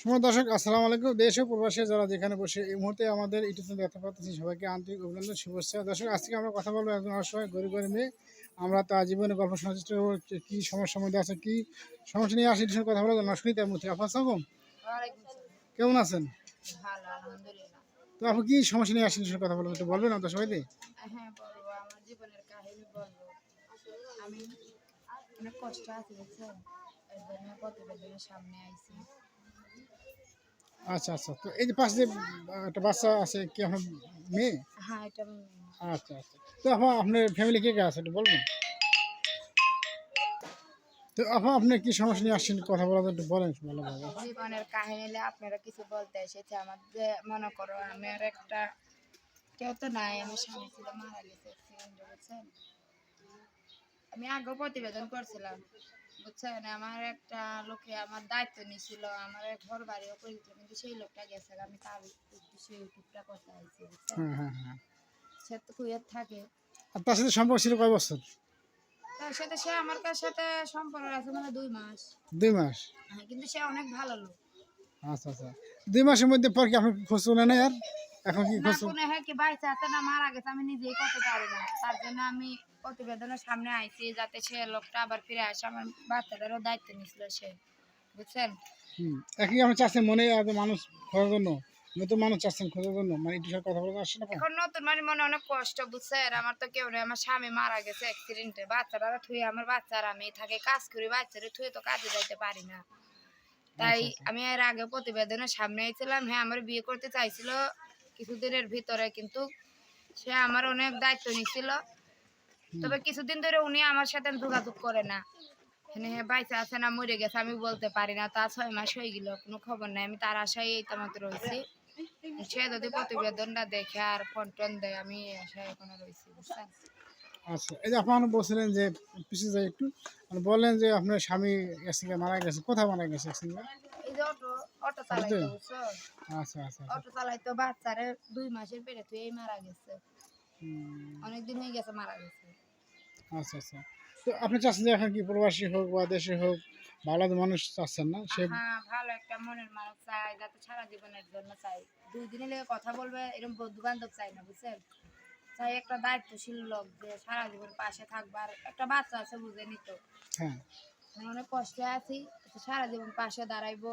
সময় দর্শক আসসালামু আলাইকুম। দেশ ও প্রবাসী যারা যেখানে বসে এই মুহূর্তে আমাদের ইউটিউবে দেখতে পাচ্ছি সবাইকে আন্তরিক অভিনন্দন শুভেচ্ছা। দর্শক আজকে আমরা কথা বলব একজন অসহায় গরিব গরিব মেয়ে আমরা তার জীবনে গল্প শোনার চেষ্টা করব কী সমস্যার মধ্যে আছে কী সমস্যা নিয়ে আসি সঙ্গে কথা বলব না শুনি তার মধ্যে। আপনার সালাম কেমন আছেন? তো আপনি কী সমস্যা নিয়ে আসেন সঙ্গে কথা বলব। একটু বলবেন আপনার সবাই হ্যাঁ অনেক কষ্ট আছে সামনে আইছি। আচ্ছা আচ্ছা। তো এই যে পাশে যে একটা বাচ্চা আছে কি আপনার মেয়ে? হ্যাঁ এটা আমি আচ্ছা আচ্ছা। তো আপনার আপনার ফ্যামিলি কে কে আছে একটু বলবেন? তো আপা আপনি কি সমস্যা নিয়ে আসছেন? কথা বলা একটু বলেন ভালোভাবে জীবনের কাহিনী নিয়ে আপনারা কিছু বলতে এসেছে। আমার যে মনে করো আমার একটা কেউ তো নাই আমার স্বামী ছিল মারা গেছে বুঝছেন? আমি আগেও প্রতিবেদন করছিলাম। বুঝছেন? আমার একটা লোকে আমার দায়িত্ব নিয়েছিল আমার ঘর বাড়িও করেছিল কিন্তু সেই লোকটা গেছে আমি তার উদ্দেশ্যে ইউটিউবটা করতে আইছি সে তো কুয়েত থাকে। আর তার সাথে সম্পর্ক ছিল কয় বছর? তার সাথে সে আমার কাছ সাথে সম্পর্ক আছে মানে দুই মাস। দুই মাস? হ্যাঁ কিন্তু সে অনেক ভালো লোক। আচ্ছা আচ্ছা। দুই মাসের মধ্যে পর কি আপনি খোঁজ না আর এখন কি না হ্যাঁ কি আছে না মারা গেছে আমি নিজেই করতে পারি না। তার জন্য আমি প্রতিবেদনের সামনে আইছি যাতে সে লোকটা আবার ফিরে আসে আমার বাচ্চাদেরও দায়িত্ব নিছিল সে। বুঝছেন? হুম চাচ্ছেন মনে আর মানুষ খোঁজার জন্য নতুন মানুষ চাচ্ছেন খোঁজার জন্য। মানে একটু সাথে কথা বলতে আসছেন আপনি এখন নতুন মানে মনে অনেক কষ্ট বুঝছেন? আমার তো কেউ নেই আমার স্বামী মারা গেছে অ্যাক্সিডেন্টে বাচ্চারা থুয়ে আমার বাচ্চারা আমি থাকে কাজ করি বাচ্চারা থুয়ে তো কাজে যাইতে পারি না। তাই আমি এর আগে প্রতিবেদনের সামনে আইছিলাম হ্যাঁ আমার বিয়ে করতে চাইছিল কিছুদিনের ভিতরে কিন্তু সে আমার অনেক দায়িত্ব নিছিল। তবে কিছুদিন ধরে উনি আমার সাথে যোগাযোগ করে না। হ্যাঁ হ্যাঁ বাইসে আছে না মরে গেছে আমি বলতে পারি না। তা ছয় মাস হয়ে গেল কোনো খবর নাই। আমি তার আশায় এই তোমাকে রয়েছি। সে যদি প্রতিবেদনটা দেখে আর ফোন টোন দেয় আমি আশায় এখনও রয়েছি বুঝছেন? আচ্ছা এই যে আপনার বলছিলেন যে পিছিয়ে যায় একটু। মানে বললেন যে আপনার স্বামী মারা গেছে কোথায় মারা গেছে যে অটো অটো চালাইতো বুঝছ আচ্ছা আচ্ছা আচ্ছা। অটো চালাইতো বাচ্চারে দুই মাসের পেটে তুই এই মারা গেছে। হুম, অনেকদিন হয়ে গেছে মারা গেছে। আচ্ছা আচ্ছা। তো আপনি চাচ্ছেন যে এখন কি প্রবাসী হোক বা দেশে হোক ভালো মানুষ চাচ্ছেন না? সে হ্যাঁ ভালো একটা মনের মানুষ চাই যাতে সারা জীবনের জন্য চাই। দুই দিনে লেগে কথা বলবে এরকম বন্ধু বান্ধব চাই না বুঝছেন? চাই একটা দায়িত্বশীল লোক যে সারা জীবন পাশে থাকবে আর একটা বাচ্চা আছে বুঝে নিত হ্যাঁ। অনেক কষ্টে আছি সারা জীবন পাশে দাঁড়াইবো।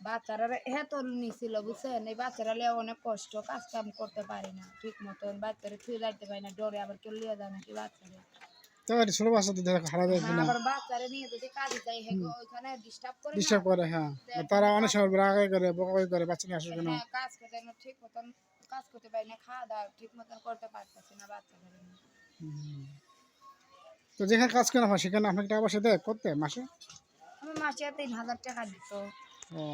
বাচ্চারা হেত নিছিল বুঝছেন? এই বাচ্চারা লিয়ে অনেক কষ্ট কাজ কাম করতে পারি না ঠিক মতন। বাচ্চারা ছুঁয়ে যাইতে পারি না ডরে আবার কেউ লিয়ে যায় নাকি বাচ্চারা দেখা হ্যাঁ, না? আবার বাচ্চারা নিয়ে যদি কাজে যাই হেগো ওইখানে ডিস্টার্ব করে ডিস্টার্ব করে হ্যাঁ। তারা অনেক সময় রাগাই করে করে বাচ্চা নিয়ে হ্যাঁ, কাজ করতে না ঠিক মতন কাজ করতে পারি না খাওয়া দাওয়া ঠিক মতন করতে পারতেছি না বাচ্চাদের। তো যেখানে কাজ করেন হয় সেখানে আপনাকে টাকা পয়সা দেয় করতে মাসে? মাসে তিন হাজার টাকা দিত।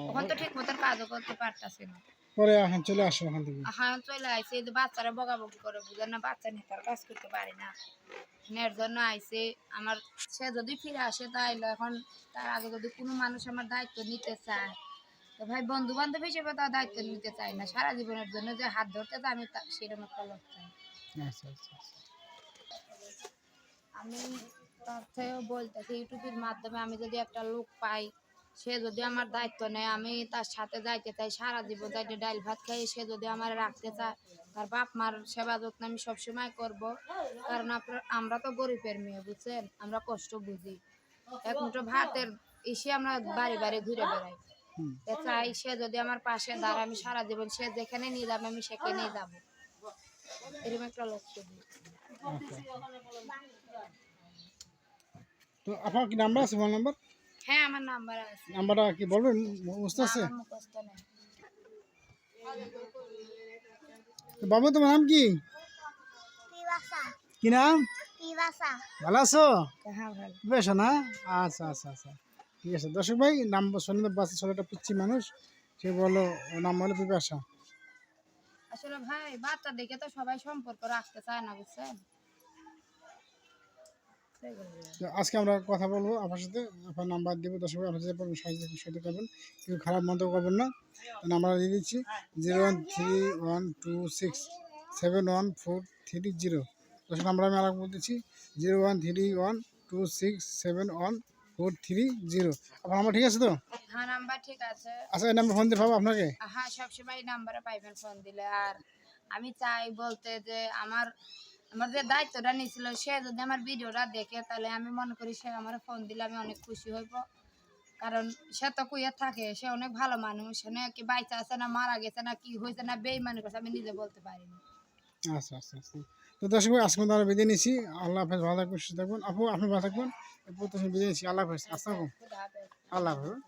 ওখান তো ঠিক মতন কাজও করতে পারতাছি না। পরে এখন চলে আসে ওখান থেকে। হ্যাঁ চলে আইসে এই বাচ্চারা বকাবকি করে বুঝেন না বাচ্চা নিয়ে তার কাজ করতে পারি না। এর জন্য আইসে আমার সে যদি ফিরে আসে তাইলে এখন তার আগে যদি কোনো মানুষ আমার দায়িত্ব নিতে চায় তো ভাই বন্ধু বান্ধব হিসেবে তার দায়িত্ব নিতে চাই না। সারা জীবনের জন্য যে হাত ধরতে চায় আমি সেরকম একটা লোক চাই। আচ্ছা আচ্ছা আচ্ছা। আমি তার থেকেও বলতেছি ইউটিউবের মাধ্যমে আমি যদি একটা লোক পাই সে যদি আমার দায়িত্ব নেয় আমি তার সাথে যাইতে চাই সারা জীবন যাইতে ডাল ভাত খাই সে যদি আমার রাখতে চায় তার বাপ মার সেবা যত্ন আমি সবসময় করব। কারণ আপনার আমরা তো গরিবের মেয়ে বুঝছেন? আমরা কষ্ট বুঝি। এক মুঠো ভাতের এসে আমরা বাড়ি বাড়ি ঘুরে বেড়াই। তো চাই সে যদি আমার পাশে দাঁড়ায় আমি সারা জীবন সে যেখানে নিয়ে যাবে আমি সেখানেই যাব। এরকম একটা লক্ষ্য আচ্ছা। তো আপনার কি নাম্বার আছে মোবাইল নাম্বার হ্যাঁ আমার নাম্বার আছে। নাম্বারটা কি বলবেন? বুঝতে আছে? মুখস্থ নেই। বাবু তোমার নাম কি? কি নাম? ভালো আছো? হ্যাঁ বেশ না? আচ্ছা আচ্ছা আচ্ছা। ঠিক আছে দর্শক ভাই নাম শুনে বাচ্চা ছেলেটা পিচ্ছি মানুষ। সে বলল ওর নাম হলো পিপাসা। আসলে ভাই বাচ্চা দেখে তো সবাই সম্পর্ক রাখতে চায় না বুঝছেন? আজকে আমরা কথা বলব আপনার সাথে। আপনার নাম্বার দেবো দর্শক ভাই আপনার সাথে সাহায্য সাহায্য করবেন কেউ খারাপ মন্তব্য করবেন না। নাম্বার দিয়ে দিচ্ছি zero one three one two six seven one four three zero. দর্শক নাম্বার আমি আরেক বলতেছি zero one three one two six seven one four three zero. আপনার নাম্বার ঠিক আছে তো? হ্যাঁ নাম্বার ঠিক আছে। আচ্ছা এই নাম্বার ফোন দিয়ে পাবো আপনাকে। হ্যাঁ সবসময় এই নাম্বারে পাইবেন ফোন দিলে। আর আমি চাই বলতে যে আমার আমার যে দায়িত্বটা নিয়েছিল সে যদি আমার ভিডিওটা দেখে তাহলে আমি মনে করি সে আমার ফোন দিলে আমি অনেক খুশি হইব। কারণ সে তো কুইয়া থাকে সে অনেক ভালো মানুষ সে কি বাইচা আছে না মারা গেছে না কি হয়েছে না বেইমানি করছে আমি নিজে বলতে পারি না আচ্ছা আচ্ছা আচ্ছা। তো দর্শক আজকে আমরা বিদায় নিচ্ছি। আল্লাহ হাফেজ ভালো থাকবেন সুস্থ থাকবেন। আপু আপনি ভালো থাকবেন। প্রত্যাশা বিদায় নিচ্ছি। আল্লাহ হাফেজ। আসসালাম খুদা আল্লাহ হাফেজ।